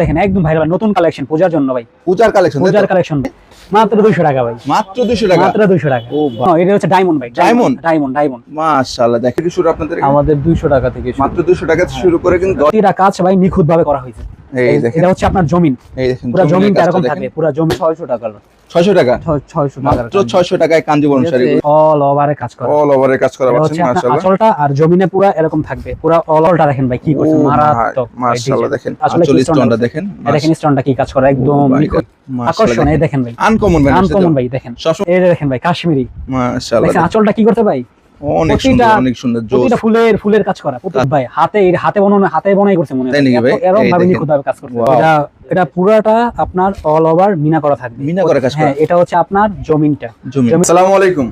দেখেন একদম ভাই নতুন কালেকশন পূজার জন্য ভাই। পূজার কালেকশন পূজার কালেকশন মাত্র 200 টাকা ভাই। মাত্র 200 টাকা? মাত্র 200 টাকা। ও হ্যাঁ, এটা হচ্ছে ডায়মন্ড ভাই ডায়মন্ড ডায়মন্ড ডায়মন্ড মাশাআল্লাহ দেখেন শুরু আপনাদের আমাদের 200 টাকা থেকে মাত্র 200 টাকা থেকে শুরু করে কিন্তু হ্যাঁ। এটা কাজ ভাই নিখুঁতভাবে করা হয়েছে। এই দেখেন। এটা হচ্ছে আপনার জমিন। এই দেখেন পুরো জমিনটা এরকম থাকে পুরো জমি 600 টাকা আঁচলটা কি কাশ্মীরি। কি করতে ভাই? অনেক সুন্দর অনেক সুন্দর ফুলের ফুলের কাজ করা। ভাই হাতে হাতে হাতে করছে মনে হয়। এটা পুরাটা আপনার অল ওভার মিনা করা থাকবে। মিনা করা কাজ। হ্যাঁ এটা হচ্ছে আপনার জমিনটা। জমি আসসালামু আলাইকুম।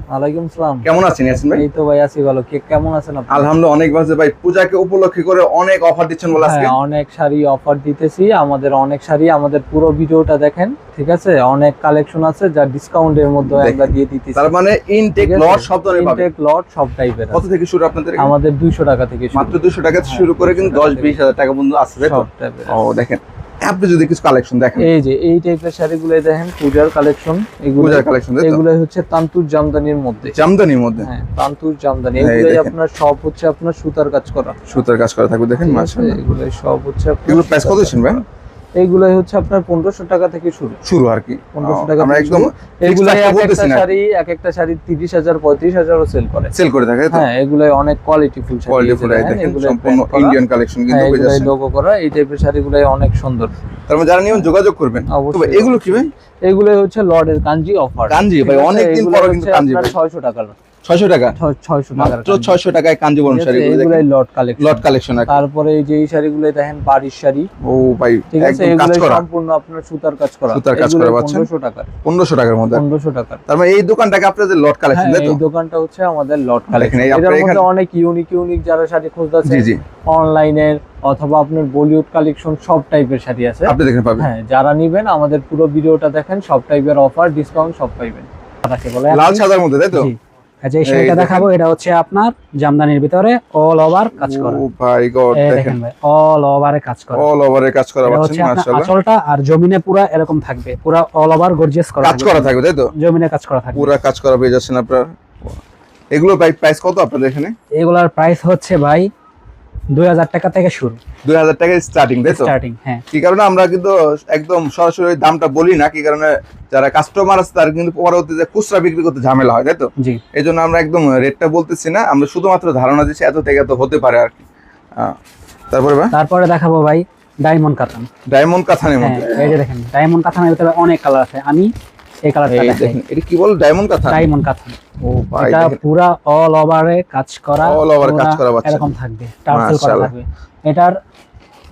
সালাম। কেমন আছেন ইয়াসিন ভাই? এই তো ভাই আছি ভালো। কে কেমন আছেন আপনি? আলহামদুলিল্লাহ অনেক বাজে ভাই। পূজাকে উপলক্ষে করে অনেক অফার দিচ্ছেন বলে আজকে। হ্যাঁ অনেক শাড়ি অফার দিতেছি। আমাদের অনেক শাড়ি আমাদের পুরো ভিডিওটা দেখেন ঠিক আছে? অনেক কালেকশন আছে যা ডিসকাউন্টের মধ্যে। আমরা দিয়ে দিতেছি। তার মানে ইনটেক লট সব ধরনের পাবে ইনটেক লট সব টাইপের কত থেকে শুরু আপনাদের আমাদের দুইশো টাকা থেকে শুরু। মাত্র দুশো টাকা থেকে শুরু করে কিন্তু দশ বিশ হাজার টাকা পর্যন্ত আছে? সব টাইপের ও দেখেন। আপনি যদি কিছু কালেকশন দেখেন। এই যে এই টাইপের শাড়িগুলো দেখেন পূজার কালেকশন এগুলো পূজার কালেকশন এগুলো হচ্ছে তান্তুর জামদানির মধ্যে। জামদানির মধ্যে? হ্যাঁ তান্তুর জামদানি। হ্যাঁ, দেখেন। আপনার সব হচ্ছে আপনার সুতার কাজ করা। সুতার কাজ করা থাকবে দেখেন? মাশাআল্লাহ। এগুলো সব হচ্ছে এগুলো প্রাইস কত ভাই? এইগুলোই হচ্ছে আপনার পনেরোশো টাকা থেকে শুরু। শুরু আর কি। পনেরোশো টাকা আমরা একদম fixed এক একটা। শাড়ি এক একটা শাড়ি তিরিশ হাজার পঁয়ত্রিশ হাজারও সেল করে। সেল করে থাকে হ্যাঁ এগুলো অনেক কোয়ালিটি ফুল কোয়ালিটি ফুল দেখেন, দেখেন এগুলোই সম্পূর্ণ ইন্ডিয়ান কালেকশন কিন্তু হ্যাঁ এগুলোই লোগো করা এই টাইপের শাড়িগুলোই অনেক সুন্দর। মানে যারা নিয়ম যোগাযোগ করবেন। তবে এগুলো কি ভাই? এগুলোই হচ্ছে লর্ডের কাঞ্জি অফার কাঞ্জি ভাই, অনেকদিন পরে কিন্তু কাঞ্জি ভাই। ছয়শো টাকার। ছয়শো টাকা? ছয়শো মাত্র ছয়শো টাকায় কাঞ্জিবরম শাড়ি এগুলোই লট কালেকশন লট কালেকশন তারপরে যে এই শাড়িগুলো দেখেন বাড়ির শাড়ি। ও ভাই ঠিক আছে এগুলো সম্পূর্ণ আপনার সুতার কাজ করা। সুতার কাজ করা পাচ্ছেন। পনেরোশো টাকার। পনেরোশো টাকার মধ্যে। পনেরোশো টাকার। তার মানে এই দোকানটাকে আপনাদের লট কালেকশন হ্যাঁ, তাই তো? এই দোকানটা হচ্ছে আমাদের লট কালেকশন এই মধ্যে অনেক ইউনিক ইউনিক যারা শাড়ি খুঁজতেছে জি জি। অনলাইনের অথবা আপনার বলিউড কালেকশন সব টাইপের শাড়ি আছে। আপনি দেখেন পাবেন। হ্যাঁ যারা নিবেন আমাদের পুরো ভিডিওটা দেখেন সব টাইপের অফার ডিসকাউন্ট সব পাইবেন। লাল সাদার মধ্যে তাই তো? যে এই শাড়িটা দেখাবো এটা হচ্ছে আপনার জামদানির ভিতরে অল ওভার কাজ করা। ও ভাই গড দেখেন। ভাই অল ওভারে কাজ করা। অল ওভারে কাজ করা পাচ্ছেন মাশাআল্লাহ। আঁচলটা আর জমিনে পুরো এরকম থাকবে পুরো অল ওভার গর্জিয়াস করা কাজ করা থাকবে তাই তো? জমিনে কাজ করা থাকবে। পুরো কাজ করা পেয়ে যাচ্ছেন আপনার। এগুলো ভাই প্রাইস কত আপনাদের এখানে? এগুলার প্রাইস হচ্ছে ভাই দুই হাজার টাকা থেকে শুরু। দুই হাজার টাকা স্টার্টিং তাই তো? স্টার্টিং হ্যাঁ। কি কারণে আমরা কিন্তু একদম সরাসরি দামটা বলি না কি কারণে যারা কাস্টমার আছে তারা কিন্তু পরবর্তীতে খুচরা বিক্রি করতে ঝামেলা হয় তাই তো? জি। এই জন্য আমরা একদম রেটটা বলতেছি না আমরা শুধুমাত্র ধারণা দিচ্ছি এত থেকে এত হতে পারে আর কি। তারপরে ভাই? তারপরে দেখাবো ভাই ডায়মন্ড কাতান ডায়মন্ড কাথানের হ্যাঁ মধ্যে এই যে দেখেন ডায়মন্ড কাতানের ভিতরে অনেক কালার আছে। আমি এই কালারটা দেখেন। এটা কি বল? ডায়মন্ড কাথা ডায়মন্ড ও ভাই এটা পুরা অল ওভারে কাজ করা All over কাজ করা। এরকম থাকবে টার্সেল করা থাকবে। এটার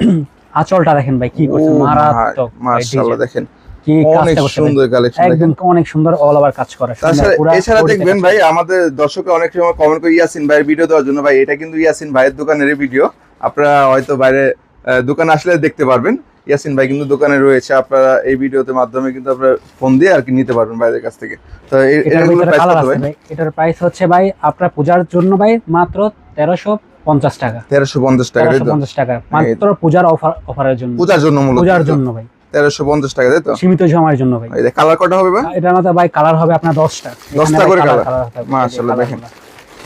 আঁচলটা দেখেন ভাই কি করছে মারাত্মক। মাশাআল্লাহ দেখেন। কি অনেক সুন্দর কালেকশন একদম অনেক সুন্দর অল ওভার কাজ করা সুন্দর, তাছাড়া পুরা এছাড়া দেখবেন ভাই আমাদের দর্শকরা অনেক সময় কমেন্ট করে ইয়াসিন ভাইয়ের ভিডিও দেওয়ার জন্য ভাই এটা কিন্তু ইয়াসিন ভাইয়ের দোকানের ভিডিও আপনারা হয়তো বাইরে দোকান আসলে দেখতে পারবেন। ইয়াসিন ভাই কিন্তু দোকানে রয়েছে আপনারা এই ভিডিওতে মাধ্যমে কিন্তু আপনারা ফোন দিয়ে আর কি নিতে পারবেন বাইরের কাছ থেকে। তো এটার প্রাইস হচ্ছে ভাই আপনার পূজার জন্য ভাই মাত্র তেরোশো পঞ্চাশ টাকা। তেরোশো পঞ্চাশ টাকা পঞ্চাশ টাকা। মাত্র পূজার অফার অফারের জন্য। পূজার জন্য পূজার জন্য ভাই। তেরোশো পঞ্চাশ টাকা তাই তো? সীমিত সময়ের জন্য ভাই। কালার কটা হবে ভাই? এটার ভাই কালার হবে আপনার দশটা। দশটা করে colour? মাশাআল্লাহ, দেখেন।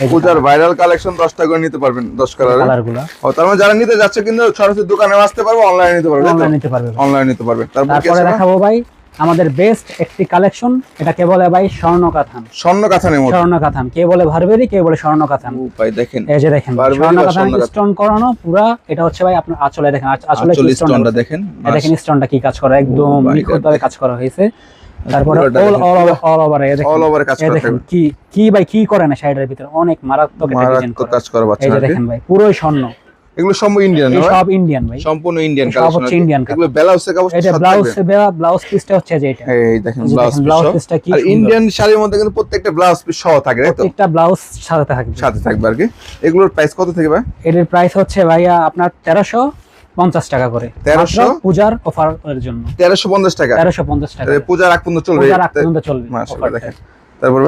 পূজার ভাইরাল কালেকশন দশটা করে নিতে পারবেন দশ কালারের কালারগুলা ও তার মানে যারা নিতে যাচ্ছে কিন্তু সরাসরি দোকানে আসতে পারবে অনলাইনে নিতে পারবে অনলাইন নিতে পারবে। অনলাইন নিতে পারবে। তারপরে দেখাবো ভাই আমাদের বেস্ট একটি কালেকশন এটাকে বলে ভাই স্বর্ণ কাথান স্বর্ণ কাথানের মতো। স্বর্ণ কাথান কে বলে ভারবেরি কে বলে স্বর্ণ কাথান ও ভাই দেখেন। এই যে দেখেন বারবেরি স্বর্ণ বা কাথান স্বর্ণ কাতান। স্টোন করানো পুরা এটা হচ্ছে ভাই আপনার আঁচলে দেখেন আঁচ- আঁচলে স্টোনটা দেখেন দেখেন স্টোনটা কি কাজ করা একদম my নিখুঁত God, ভাবে কাজ করা হয়েছে। তারপরে all all all over all over কাজ করা দেখেন কি কি ভাই কি করে না শাড়িটার ভিতরে? অনেক মারাত্মক একটা ডিজাইন করা। কাজ করা বাচ্চা দেখেন ভাই পুরোই স্বর্ণ। এগুলো সম্পূর্ণ ইন্ডিয়ান সব ইন্ডিয়ান ভাই। সম্পূর্ণ ইন্ডিয়ান সব হচ্ছে Indian এগুলো ব্লাউজের কাপড় এটা ব্লাউজ থাকবে। ব্লাউজ পিসটা হচ্ছে যে এটা। এই দেখেন ব্লাউজ দেখেন ব্লাউজ পিসটা কি আর ইন্ডিয়ান শাড়ির মধ্যে কিন্তু প্রত্যেকটা ব্লাউজ পিস সহ থাকে তাই তো? প্রত্যেকটা ব্লাউজ সাথে থাকবে। সাথে থাকবে আর কি। এগুলোর প্রাইস কত থেকে ভাই? এটার প্রাইস হচ্ছে ভাইয়া আপনার তেরোশো পঞ্চাশ টাকা করে। 1300? মাত্র পূজার অফারের জন্য। তেরোশো পঞ্চাশ টাকা? তেরোশো পঞ্চাশ টাকা। পূজার আগ পর্যন্ত চলবে। পূজার আগ পর্যন্ত চলবে মাশাআল্লাহ offer টা। দেখেন। তারপর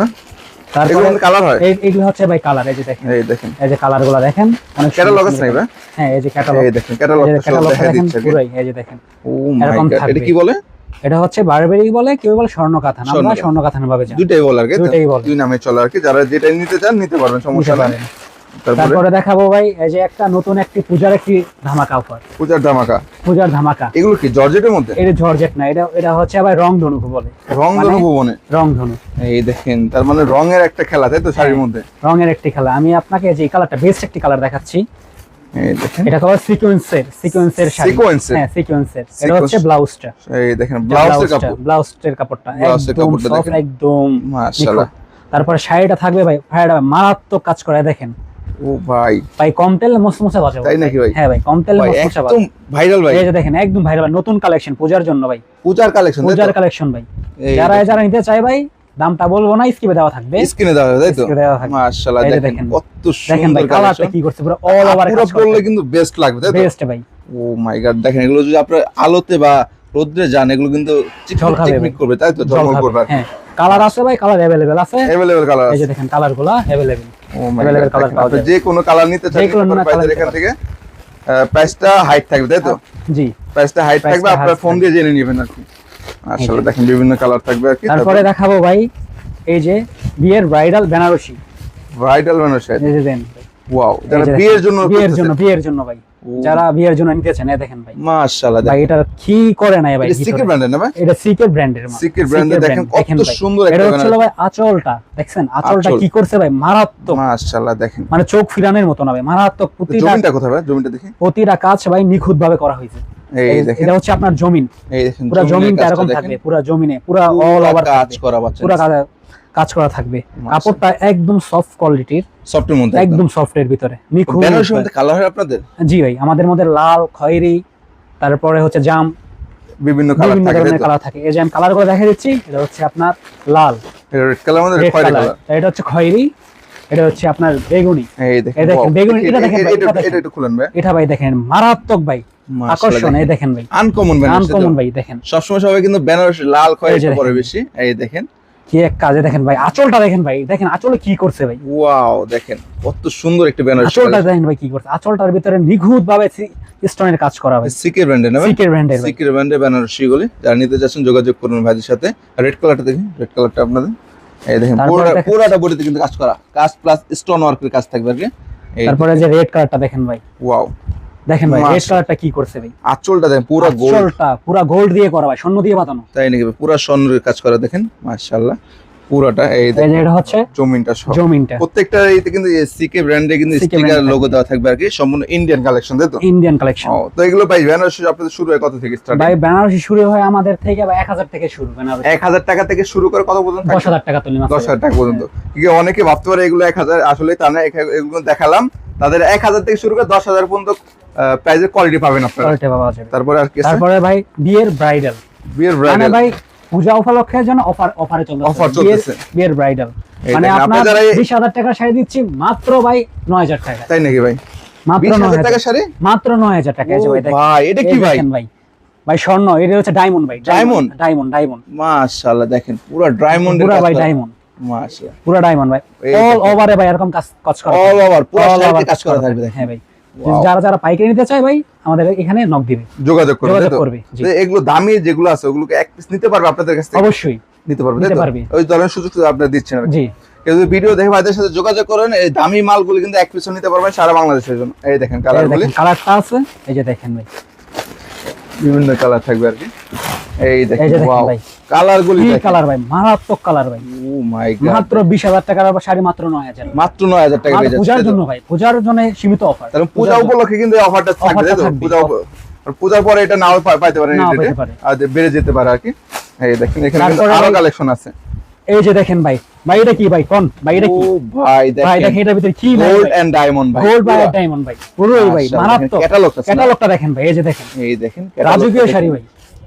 তারপরে কালার হয়। এইগুলো হচ্ছে ভাই কালার এই যে দেখেন। এই দেখেন। এই যে কালারগুলো দেখেন অনেক ক্যাটালগ আছে ভাই? হ্যাঁ এই যে ক্যাটালগ এই দেখেন ক্যাটালগ ক্যাটালগ দেখেন পুরাই এই যে দেখেন। ও মাই গড এটা কি বলে? এটা হচ্ছে বারবেরি বলে কেউ বলে আমরা স্বর্ণকাথান। স্বর্ণ কাথান ভাবে জানি। দুইটাই বলে আর কি। তো? দুইটাই বলে। দুই নামে চলে আর কি। যারা যেটা নিতে চান নিতে পারবেন সমস্যা নাই। তারপরে? দেখাবো ভাই এই যে একটা নতুন একটি পূজার একটি ধামাকা অফার পূজার ধামাকা? পূজার ধামাকা। এগুলো কি জর্জেটের মধ্যে? এটা জর্জেট না এটা এটা হচ্ছে আবার রং ধনুক বলে। রং মানে- ধনু ভুবনে? রং ধনু এই দেখেন তার মানে রঙের একটা খেলা তাই তো শাড়ির মধ্যে? রঙের একটি খেলা। আমি আপনাকে যে কালারটা বেস্ট একটি কালার দেখাচ্ছি। এই দেখেন। এটা হলো সিকোয়েন্সের সিকোয়েন্সের শাড়ি? হ্যাঁ সিকোয়েন্সের এটা হচ্ছে ব্লাউজটা এই দেখেন ব্লাউজের কাপড়। ব্লাউজের কাপড়টা। একদম। একদম মাশাআল্লাহ। তারপরে শাড়িটা থাকবে ভাই শাড়িটা মারাত্মক কাজ করে দেখেন। ও ভাই। ভাই কম তেলে মসমসে বাজে তাই নাকি ভাই? হ্যাঁ ভাই কম তেলে ভাই মসমসে একদম ভাইরাল ভাই। এই যে দেখেন একদম ভাই নতুন কালেকশন পূজার জন্য ভাই। পূজার কালেকশন পূজার কালেকশন ভাই। যারা যারা নিতে চায় ভাই দামটা বলব না স্কিপে দেওয়া থাকবে। স্ক্রিনে দেওয়া তাই তো? স্ক্রিনে দেওয়া থাকবে। মাশাআল্লাহ দেখেন দেখেন। কত সুন্দর কালারটা কি করছে পুরো অল ওভার পুরো পরলে কিন্তু বেস্ট লাগবে তাই তো? বেস্ট ভাই। ও মাই গড দেখেন এগুলো যদি আপনার আলোতে বা রোদ্রে যান এগুলো কিন্তু চিকমিক। করবে তাই তো? ঝলমল করবে হ্যাঁ। কালার আছে ভাই কালার अवेलेबल আছে अवेलेबल কালার এই আছে যে দেখেন কালার গুলা available oh my available god colour পাওয়া আপনি যাবে। যে কোনো কালার নিতে চান যে কোনো নিতে পারেন colour প্রাইসের নিতে এখান থেকে প্রাইসটা হাইট থাকবে তাই তো জি প্রাইসটা হাইট Price থাকবে টা আপনার height ফোন দিয়ে জেনে নেবেন আর কি আসলে দেখেন বিভিন্ন কালার থাকবে আর কি তারপরে দেখাবো ভাই এই যে বিয়ের ব্রাইডাল বেনারসি ব্রাইডাল মানুষের এই যে দেন ওয়াও এই যারা যে বিয়ের দেখেন, জন্য বিয়ের জন্য বিয়ের জন্য ভাই ও। যারা বিয়ের জন্য এই দেখেন ভাই। মাশাআল্লাহ ভাই এটা কি করে নাই ভাই ব্র্যান্ডের না ভাই? এটা সিকের ব্র্যান্ডের brand এর দেখেন কত সুন্দর একটা এটা হচ্ছে ভাই আঁচলটা আঁচলটা কি করছে ভাই? মারাত্মক। মাশাআল্লাহ দেখেন। মানে চোখ ফিরানোর মতো না ভাই মারাত্মক। প্রতিটা জমিনটা কোথায় ভাই? জমিনটা দেখি। প্রতিটা কাজ ভাই নিখুঁত ভাবে করা হয়েছে। এই দেখেন। এটা হচ্ছে আপনার জমিন। এই দেখেন পুরো জমিনটা এরকম থাকবে পুরো জমিনে পুরো অল ওভার কাজ করা পাচ্ছেন পুরো কাজ করা থাকবে। কাপড়টা একদম সফট কোয়ালিটির সফটের মধ্যে একদম। সফটের ভিতরে। নিখুঁত। বেনারসির মধ্যে কালার হয় আপনাদের? জি ভাই আমাদের মধ্যে লাল খয়েরি তারপরে হচ্ছে জাম বিভিন্ন কালার থাকে ধরনের কালার থাকে। এই যে আমি কালার করে দেখা দিচ্ছি এটা হচ্ছে আপনার লাল। রেড কালার মধ্যে খয়েরি কালার এটা হচ্ছে খয়েরি এটা হচ্ছে আপনার বেগুনি। এই দেখেন বেগুনি, এটা দেখেন ভাই, এটা একটু খুলেন ভাই। এটা ভাই দেখেন মারাত্মক ভাই আকর্ষণ এই দেখেন ভাই। আনকমন বেনারসি আনকমন ভাই দেখেন। সবসময় সবাই কিন্তু বেনারসি লাল দেখেন। পরে বেশি। এই দেখেন। কি এক কাজে দেখেন ভাই আঁচলটা দেখেন ভাই দেখেন আঁচলে কি করছে ভাই। ওয়াও দেখেন কত সুন্দর একটা আঁচলটা দেখেন ভাই কি করছে আঁচলটার ভিতরে নিখুঁত ভাবে স্টোনের কাজ করা ভাই সিকের ব্র্যান্ডের না সিকের ব্র্যান্ডের সিকের ব্র্যান্ডের বেনারসি গুলি। যারা নিতে চাচ্ছেন যোগাযোগ করুন ভাইদের সাথে। রেড কালারটা দেখি রেড কালারটা আপনাদের। এই দেখেন পুরোটা পুরোটা বডিতে কিন্তু কাজ করা। কাজ প্লাস স্টোন ওয়ার্কের কাজ থাকবে আর কি। তারপরে যে রেড কালারটা দেখেন ভাই। ওয়াও দেখেন ভাই রেড। কালারটা কি করছে ভাই? আঁচলটা দেখেন পুরো গোল্ড আঁচলটা পুরা গোল্ড দিয়ে করা ভাই স্বর্ণ দিয়ে বাঁধানো। তাই নাকি? পুরো স্বর্ণের কাজ করা দেখেন মাশাআল্লাহ। পুরোটা এই এটা হচ্ছে জমিনটা সব জমিনটা। প্রত্যেকটা এতে কিন্তু সিকে ব্র্যান্ডে কিন্তু স্টিকার লোগো দেওয়া থাকবে আর কি সম্পূর্ণ ইন্ডিয়ান কালেকশন তাই তো? ইন্ডিয়ান কালেকশন তো এগুলো ভাই বেনারসি আপনাদের শুরু হয় কত থেকে স্টার্ট ভাই বেনারসি শুরু হয় আমাদের থেকে বা এক হাজার থেকে শুরু বেনারসি এক হাজার টাকা থেকে শুরু করে কত পর্যন্ত দশ হাজার টাকা তুলি দশ হাজার টাকা পর্যন্ত। কি অনেকে ভাবতে পারে এগুলো এক হাজার আসলে তা না এগুলো দেখালাম। তাদের এক হাজার থেকে শুরু করে দশ হাজার পর্যন্ত প্রাইজের কোয়ালিটি পাবেন আপনারা। কোয়ালিটি পাওয়া যাবে। তারপরে আর কি তারপরে ভাই বিয়ের ব্রাইডাল বিয়ের মানে ভাই পূজা উপলক্ষে যেন অফার অফারে চলতেছে। Offer বিয়ের- বিয়ের ব্রাইডাল মানে আপনার আপনারা যারা এই- বিশ হাজার টাকা শাড়ি দিচ্ছি মাত্র ভাই নয় হাজার টাকা। তাই নাকি ভাই? মাত্র বিশ নয় হাজার হাজার টাকা শাড়ি? মাত্র নয় হাজার টাকা এই যে ভাই। ভাই এটা কি ভাই? ভাই। ভাই স্বর্ণ এটা হচ্ছে ডায়মন্ড ভাই। Diamond? ডায়মন্ড ডায়মন্ড মাশাআল্লাহ দেখেন পুরো ডায়মন্ডের পুরা ভাই। ডায়মন্ড মাশাআল্লাহ। পুরা ডায়মন্ড ভাই। অল। ওভারে ভাই এরকম কাজ কাজ করা অল ওভার পুরো শাড়িতে কাজ করা থাকবে দেখেন। হ্যাঁ ভাই. যারা যারা পাইকারি নিতে চায় ভাই আমাদের এখানে নক দিবে। যোগাযোগ করবে যোগাযোগ করবে, এগুলো দামি যেগুলো আছে ওগুলোকে এক পিস নিতে পারবে আপনাদের কাছ থেকে? অবশ্যই। নিতে পারবে নিতে পারবে। ওই ধরনের সুযোগ আপনারা দিচ্ছেন জি। কেউ যদি ভিডিও দেখে ভাইদের সাথে যোগাযোগ করেন এই দামি মালগুলো কিন্তু এক পিছু নিতে পারবেন সারা বাংলাদেশের জন্য। এই দেখেন কালার কালারটা আছে এই যে দেখেন ভাই। বিভিন্ন কালার থাকবে আর কি। এই এই দেখেন যে দেখেন ওয়াও ভাই। কালার গুলি দেখেন। কালার ভাই? মারাত্মক কালার ভাই। ও মাই গড মাত্র বিশ হাজার টাকার আবার শাড়ি মাত্র নয় হাজার। মাত্র 9000 টাকা পেয়ে যাচ্ছে পূজার জন্য ভাই পূজার জন্য সীমিত অফার তাহলে পূজা উপলক্ষে কিন্তু এই অফারটা থাকবে Offer টা তাই তো? পূজা পূজার পরে এটা নাও পাইতে। পারে। আর বেড়ে যেতে পারে আর কি। এই দেখেন এখানে আরও কালেকশন আছে। এই যে দেখেন ভাই ভাই এটা কি ভাই কোন? ভাই এটা কি? ভাই ভাই দেখেন। এটার ভিতরে কি গোল্ড এন্ড ডায়মন্ড ভাই গোল্ড ভাই ডায়মন্ড ভাই ভাই মারাত্মক? ক্যাটালগটা দেখেন ভাই এই যে দেখেন। এই দেখেন রাজকীয় শাড়ি ভাই।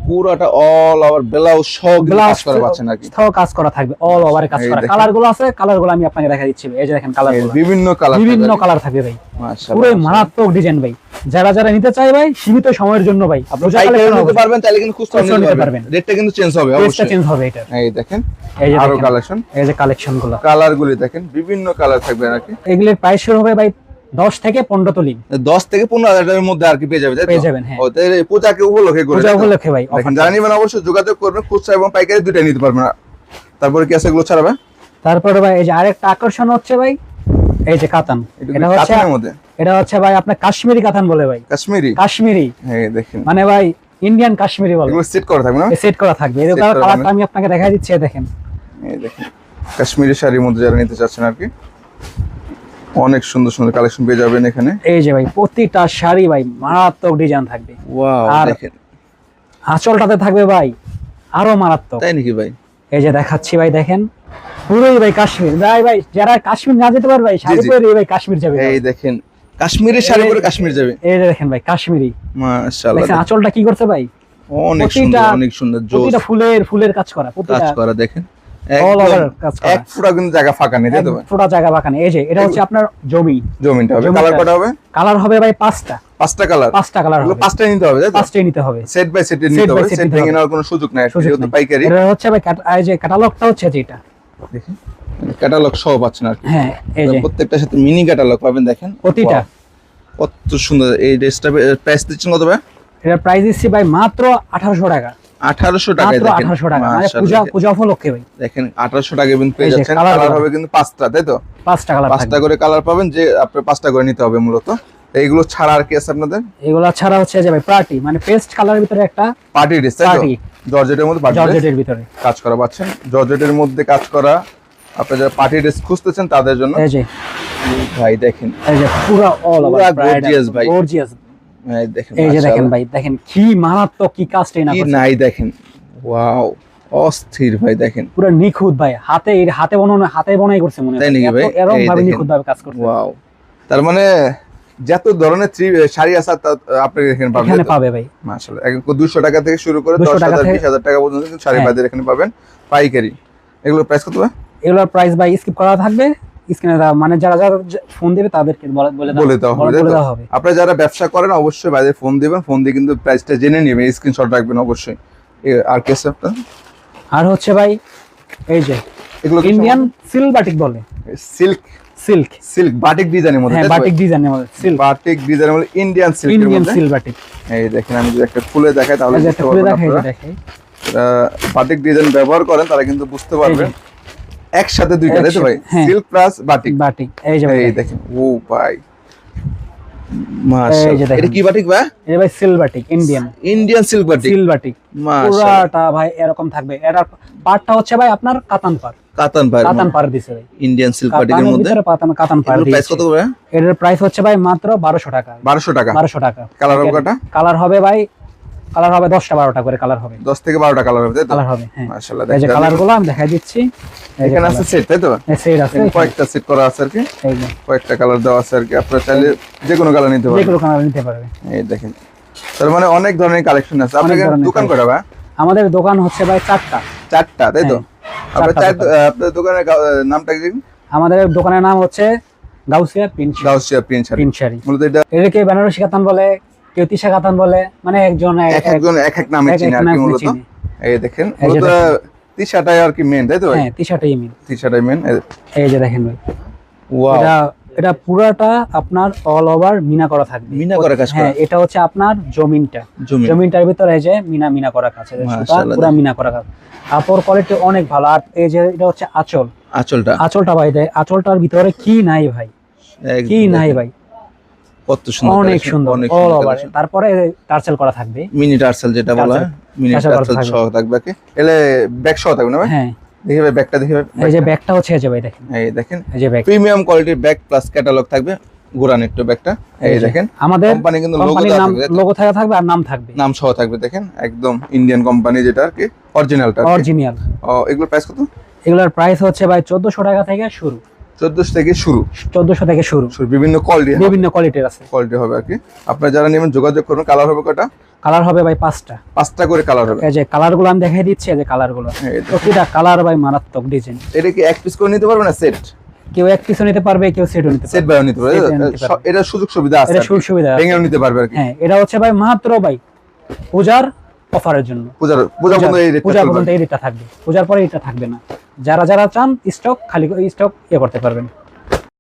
পুরোটা অল ওভার ব্লাউজ ব্লাউজ কাজ করা পাচ্ছেন আর কি। সব কাজ করা থাকবে অল ওভারে কাজ করা। কালারগুলো আছে কালারগুলো আমি আপনাকে দেখা দিচ্ছি এই যে দেখেন কালারগুলো বিভিন্ন কালার বিভিন্ন কালার থাকবে ভাই। পুরো মারাত্মক ডিজাইন ভাই। যারা যারা নিতে চায় ভাই সীমিত সময়ের জন্য ভাই। collection নিতে পারবেন তাহলে কিন্তু খুচরা নিতে পারবেন। রেটটা কিন্তু চেঞ্জ হবে অবশ্যই। চেঞ্জ হবে। এটা এই দেখেন এই যে আরও কালেকশন এই যে কালেকশনগুলো। কালার গুলি দেখেন বিভিন্ন কালার থাকবে নাকি এগুলির প্রাইস শুরু হবে ভাই দশ থেকে পনেরো তলি দশ থেকে পনেরো টাকার মধ্যে আর কি পেয়ে যাবে তাই তো? পেয়ে যাবেন, হ্যাঁ। তাহলে পূজাকে উপলক্ষে করে পূজা উপলক্ষে ভাই offer যারা অবশ্যই যোগাযোগ করবেন খুচরা এবং পাইকারি দুটাই নিতে পারবেন। তারপরে কি আছে এগুলো ছাড়াবে তারপরে ভাই এই যে আরেকটা আকর্ষণ হচ্ছে ভাই এই যে কাতান। এটা হচ্ছে এটা হচ্ছে ভাই আপনার কাশ্মীরি কাতান বলে ভাই। কাশ্মীরি? কাশ্মীরি। হ্যাঁ দেখেন। মানে ভাই ইন্ডিয়ান কাশ্মীরি বলে। এগুলো সেট করা থাকবে না? সেট করা থাকবে। এর কালারটা? আমি আপনাকে দেখা দিচ্ছি দেখেন। এই দেখেন কাশ্মীরি শাড়ির মধ্যে যারা নিতে চাচ্ছেন আর কি। অনেক সুন্দর সুন্দর কালেকশন পেয়ে যাবেন এখানে। এই যে ভাই প্রতিটা শাড়ি ভাই মারাত্মক ডিজাইন থাকবে। ওয়াও আর- দেখেন। আঁচলটাতে থাকবে ভাই আরও মারাত্মক। তাই নাকি ভাই? এই যে দেখাচ্ছি ভাই দেখেন। পুরোই ভাই কাশ্মীর। ভাই ভাই যারা কাশ্মীর না যেতে পারবে ভাই শাড়ি পরে ভাই কাশ্মীর যাবে। এই দেখেন কাশ্মীরি শাড়ি পরে কাশ্মীর যাবে। এই যে দেখেন ভাই কাশ্মীরি। মাশাআল্লাহ দেখেন আঁচলটা কি করছে ভাই? অনেক সুন্দর অনেক সুন্দর জোস প্রতিটা ফুলের ফুলের কাজ করা কাজ করা দেখেন। All over একদম কাজ করা। এক ফুটা কিন্তু জায়গা ফাঁকা নেই তাই তো ভাই? পুরো এই যে এটা হচ্ছে আপনার জমি। হবে। জমিটা- কালার কটা হবে? কালার হবে ভাই পাঁচটা। পাঁচটা কালার পাঁচটা কালার হবে। নিতে হবে পাঁচটাই নিতে হবে। সেট বাই সেট নিতে হবে। সেট ভেঙে নেওয়ার কোনো সুযোগ নাই সুযোগ যেহেতু পাইকারি। এটা হচ্ছে ভাই এই যে ক্যাটালগটা হচ্ছে যেটা দেখি। ক্যাটালগ সহ পাচ্ছেন আর হ্যাঁ এই যে। প্রত্যেকটার সাথে মিনি ক্যাটালগ পাবেন দেখেন। প্রতিটা। কত সুন্দর। এই ড্রেসটা প্রাইস দিচ্ছেন কত ভাই? এটার প্রাইস দিচ্ছি ভাই মাত্র আঠারোশো টাকা। আঠারোশো টাকায় দেখেন। আঠারোশো টাকা মানে পূজা পূজা উপলক্ষে ভাই। দেখেন আঠারোশো টাকা কিন্তু পেয়ে যাচ্ছেন। কালার হবে কিন্তু পাঁচটা তাই তো? পাঁচটা কালার পাঁচটা করে কালার পাবেন যে আপনার পাঁচটা করে নিতে হবে মূলত। এইগুলো ছাড়া আর কি আছে আপনাদের? এগুলা ছাড়া হচ্ছে যে ভাই পার্টি মানে পেস্ট কালারের ভিতরে একটা পার্টি ড্রেস তাই তো? জর্জেটের মধ্যে পার্টি জর্জেটের ভিতরে। কাজ করা পাচ্ছেন। জর্জেটের মধ্যে কাজ করা আপনারা যারা পার্টি ড্রেস খুঁজতেছেন তাদের জন্য। এই যে। ভাই দেখেন। এই যে পুরো অল পুরা gorgeous ভাই। গর্জিয়াস এই দেখেন যে দেখেন ভাই দেখেন কি মারাত্মক কি কাজটাই না নাই দেখেন। ওয়াও অস্থির ভাই দেখেন। পুরো নিখুঁত ভাই হাতে হাতে বানানো হাতে বানাই করছে মনে তাই নাকি ভাই? এরকম ভাবে নিখুঁত ভাবে কাজ করছে। ওয়াও। তার মানে যত ধরনের শাড়ি আছে আপনি এখানে পাবেন এখানে পাবে ভাই। মাশাআল্লাহ। দুশো টাকা থেকে শুরু করে 200 দশ টাকা পর্যন্ত শাড়ি হ্যাঁ। বাজার এখানে পাবেন। পাইকারি। এগুলো প্রাইস কত ভাই? এগুলোর প্রাইস ভাই স্কিপ করা থাকবে। স্ক্রিনে দেওয়া মানে যারা যারা ফোন দেবে তাদেরকে বলে বলে দেওয়া- হবে, আপনারা যারা ব্যবসা করেন অবশ্যই বাইরে ফোন দিবেন। ফোন দিয়ে কিন্তু প্রাইসটা জেনে নেবেন স্ক্রিনশট রাখবেন অবশ্যই। আর কেস আপনার? আর হচ্ছে ভাই এই যে এগুলো ইন্ডিয়ান সিল্ক বাটিক বলে। সিল্ক সিল্ক সিল্ক বাটিক ডিজাইনের মধ্যে হ্যাঁ বাটিক ডিজাইনের মধ্যে সিল্ক বাটিক ডিজাইনের মধ্যে ইন্ডিয়ান ইন্ডিয়ান সিল্ক বাটিক এই দেখেন আমি যদি একটা খুলে দেখাই তাহলে বুঝতে একটা পারবেন আপনারা। বাটিক ডিজাইন ব্যবহার করেন তারা কিন্তু বুঝতে পারবেন একসাথে দুইটা তাই তো ভাই। সিল্ক প্লাস বাটিক বাটিক এই যে এই দেখেন ও ভাই। মাশাআল্লাহ। এটা কি বাটিক ভাই? এই ভাই silk batik Indian Indian silk batik silk batik মাশাআল্লাহ। পুরাটা ভাই এরকম থাকবে। এটার পার্টটা হচ্ছে ভাই আপনার কাতান পার কাতান ভাই কাতান পার দিছে ভাই। ইন্ডিয়ান সিল্ক বাটিকের মধ্যে? পাতান কাতান পার এগুলোর প্রাইস কত ভাই? এটার প্রাইস হচ্ছে ভাই মাত্র বারোশো টাকা। 1200 টাকা। বারোশো টাকা। কালার হবে কটা কালার হবে ভাই কালার হবে দশটা বারোটা করে কালার হবে। 10 থেকে 12টা কালার হবে তাই তো? কালার হবে হ্যাঁ। মাশাআল্লাহ এই যে দেখেন। কালারগুলো আমি দেখাই দিচ্ছি। এখানে আছে সেট তাই তো? সেট আছে কয়েকটা সেট করা আছে আর কি। যে। কয়েকটা কালার দেওয়া আছে আর কি। আপনারা চাইলে যে কোনো কালার নিতে পারবেন। যেগুলো কালার নিতে পারবে এই দেখেন। তার মানে অনেক ধরনের কালেকশন আছে। ধরনের দোকান। কটা ভাই? আমাদের দোকান হচ্ছে ভাই চারটা। চারটা তাই তো? হ্যাঁ, আপনার চার আপনার দোকানের নামটা কি আমাদের দোকানের নাম হচ্ছে Gausia pin Gausia print sari. Pin sari. মূলত এটা এটাকে বেনারসি কাতান বলে। কেউ তিশা কাতান বলে মানে একজন এক- এক একজন এক এক নামে চিনে আর কি মূলত। এই দেখেন মূলত তিশাটাই আর কি মেন তাই তো ভাই? হ্যাঁ তিশাটাই মিল তিশাটাই মেন এই যে দেখেন ভাই। ওয়াও এটা এটা পুরাটা আপনার অল ওভার মিনা করা থাকবে। মিনা করা কাজ হ্যাঁ এটা হচ্ছে আপনার জমিনটা। জমি জমিনটার ভিতরে এই যে মিনা মিনা করা কাজ পুরা মিনা করা কাজ। কাপড় কোয়ালিটি অনেক ভালো। আর এই যে এটা হচ্ছে আঁচল। আঁচলটা। আঁচলটা ভাই দেয় আঁচলটার ভিতরে কি নাই ভাই? কি নাই ভাই? কত সুন্দর অনেক সুন্দর অল ওভার তারপরে টার্সেল করা থাকবে। মিনি টার্সেল যেটা বলা হয় মিনি টার্সেল। সহ থাকবে। কি এলে সহ থাকবে না ভাই? হ্যাঁ। দেখি ভাই ব্যাগটা দেখি ভাই। এই যে ব্যাগটা হচ্ছে এই যে ভাই দেখেন। এই দেখেন। এই যে ব্যাগ প্রিমিয়াম কোয়ালিটির ব্যাগ প্লাস ক্যাটালগ থাকবে। গোরান একটু ব্যাগটা এই দেখেন। আমাদের কোম্পানি কিন্তু লোগো থাকা থাকবে আর নাম থাকবে। নাম সহ থাকবে দেখেন। একদম ইন্ডিয়ান কোম্পানি যেটা আর কি অরিজিনালটা অরিজিনাল ও এগুলোর প্রাইস কত? এগুলোর প্রাইস হচ্ছে ভাই চোদ্দশো টাকা থেকে শুরু। 1400 থেকে শুরু। চোদ্দশো থেকে শুরু। শুরু বিভিন্ন কোয়ালিটি বিভিন্ন কোয়ালিটির আছে। কোয়ালিটি হবে আর কি। আপনারা যারা নেবেন যোগাযোগ করুন। কালার হবে কটা? কালার হবে ভাই পাঁচটা। পাঁচটা করে কালার হবে। এই যে কালার আমি দেখাই দিচ্ছি এই যে কালারগুলো। এই দেখেন। প্রতিটা কালার ভাই মারাত্মক ডিজাইন এটা কি এক পিস করে নিতে পারবে না সেট কেউ এক পিসও নিতে পারবে কেউ সেটও নিতে সেট পারবে। নিতে পারবে। Set নিতে পারবে। এটা সুযোগ সুবিধা আছে এটা সুযোগ সুবিধা ভেঙেও নিতে পারবে আর কি। হ্যাঁ এটা হচ্ছে ভাই মাত্র ভাই পূজার অফারের জন্য। পূজার পূজা। পর্যন্ত এই রেটটা থাকবে। পূজার পরে এটা থাকবে না। যারা যারা চান স্টক খালি স্টক ইয়ে করতে পারবেন।